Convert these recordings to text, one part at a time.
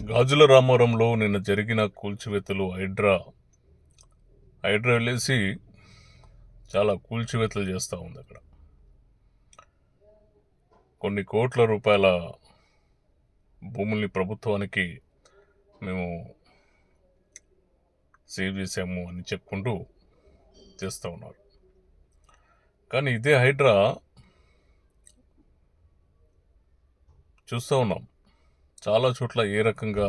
గాజుల రామవరంలో నిన్న జరిగిన కూల్చివేతలు హైడ్రా హైడ్రా వెళ్ళేసి చాలా కూల్చివేతలు చేస్తూ ఉంది అక్కడ. కొన్ని కోట్ల రూపాయల భూముల్ని ప్రభుత్వానికి మేము సేవ్ చేసాము అని చెప్పుకుంటూ చేస్తూ ఉన్నారు. కానీ ఇదే హైడ్రా చూస్తూ ఉన్నాం. చాలా చోట్ల ఏ రకంగా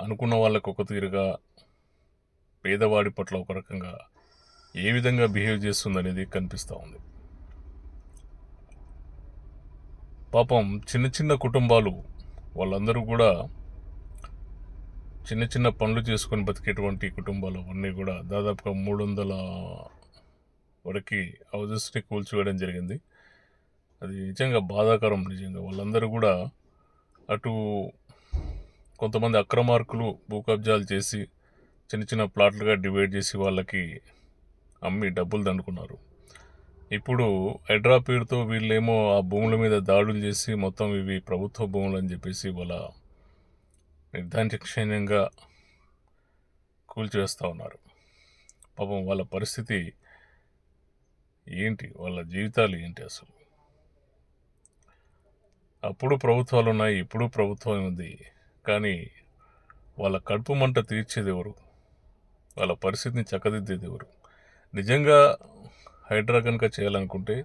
అనుకున్న వాళ్ళకు ఒక తీరుగా పేదవాడి పట్ల ఒక రకంగా ఏ విధంగా బిహేవ్ చేస్తుందనేది కనిపిస్తూ ఉంది. పాపం చిన్న చిన్న కుటుంబాలు వాళ్ళందరూ కూడా చిన్న చిన్న పనులు చేసుకొని బతికేటువంటి కుటుంబాలు అవన్నీ కూడా దాదాపుగా మూడు వందల వరకు హౌజెస్ని కూల్చివేయడం జరిగింది. అది నిజంగా బాధాకరం నిజంగా. వాళ్ళందరూ కూడా అటు కొంతమంది అక్రమార్కులు భూ కబ్జాలు చేసి చిన్న చిన్న ప్లాట్లుగా డివైడ్ చేసి వాళ్ళకి అమ్మి డబ్బులు దండుకున్నారు. ఇప్పుడు హైడ్రా పేరుతో వీళ్ళేమో ఆ భూముల మీద దాడులు చేసి మొత్తం ఇవి ప్రభుత్వ భూములు అని చెప్పేసి వాళ్ళ నిర్దాక్షిణ్యంగా కూల్చివేస్తూ ఉన్నారు. పాపం వాళ్ళ పరిస్థితి ఏంటి? వాళ్ళ జీవితాలు ఏంటి అసలు? అప్పుడు ప్రభుత్వాలు ఉన్నాయి ఇప్పుడు ప్రభుత్వం ఉంది. కానీ వాళ్ళ కడుపు మంట తీర్చేది ఎవరు వాళ్ళ పరిస్థితిని చక్కదిద్దేది ఎవరు నిజంగా హైడ్రా కనుక చేయాలనుకుంటే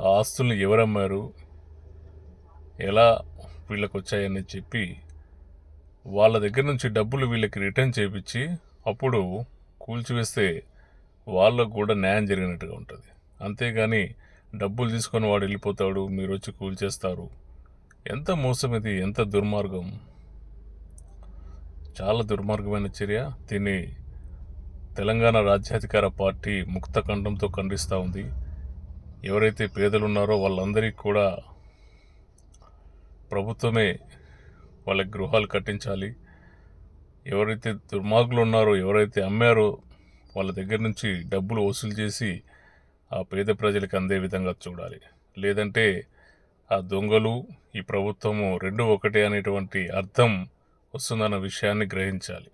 ఆ ఆస్తుల్ని ఎవరమ్మారు? ఎలా వీళ్ళకి వచ్చాయని చెప్పి వాళ్ళ దగ్గర నుంచి డబ్బులు వీళ్ళకి రిటర్న్ చేపించి అప్పుడు కూల్చివేస్తే వాళ్ళకు కూడా న్యాయం జరిగినట్టుగా ఉంటుంది. అంతేగాని డబ్బులు తీసుకొని వాడు వెళ్ళిపోతాడు మీరు వచ్చి కూల్చేస్తారు ఎంత మోసం ఇది ఎంత దుర్మార్గం. చాలా దుర్మార్గమైన చర్య. దీన్ని తెలంగాణ రాజ్యాధికార పార్టీ ముక్త ఖండంతో ఖండిస్తూ ఉంది. ఎవరైతే పేదలు ఉన్నారో వాళ్ళందరికీ కూడా ప్రభుత్వమే వాళ్ళకి గృహాలు కట్టించాలి. ఎవరైతే దుర్మార్గులు ఉన్నారో ఎవరైతే అమ్మారో వాళ్ళ దగ్గర నుంచి డబ్బులు వసూలు చేసి ఆ పేద ప్రజలకు అందే విధంగా చూడాలి. లేదంటే ఆ దొంగలు ఈ ప్రభుత్వము రెండు ఒకటే అనేటువంటి అర్థం వస్తుందన్న విషయాన్ని గ్రహించాలి.